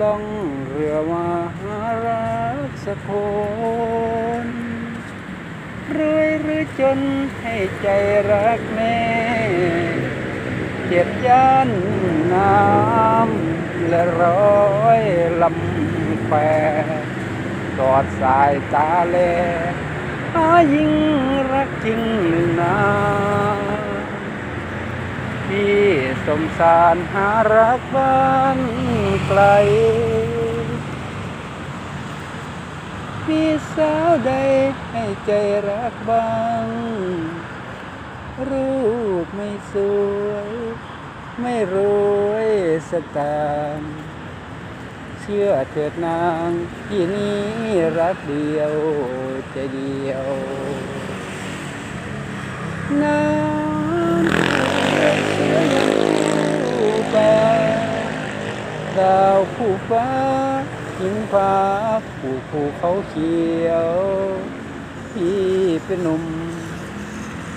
ล่องเรือมาหารักสักคนรวยหรือจนให้ใจรักแม่เจ็บย่านน้ำและร้อยลำแปรกอดสายตาแลหายิ่งรักจริงหรือนาพี่ สมสารหารักบ้านไกล มีสาวใดให้ใจรักบ้าง รูปไม่สวย ไม่รวยสตางเชื่อเถิดนางที่นี้รักเดียวใจเดียวน้ำเสือยังคู่ไป ดาวคู่ฟ้าหินฟ้าผู้ภูเขาเขียวพี่เป็นหนุ่ม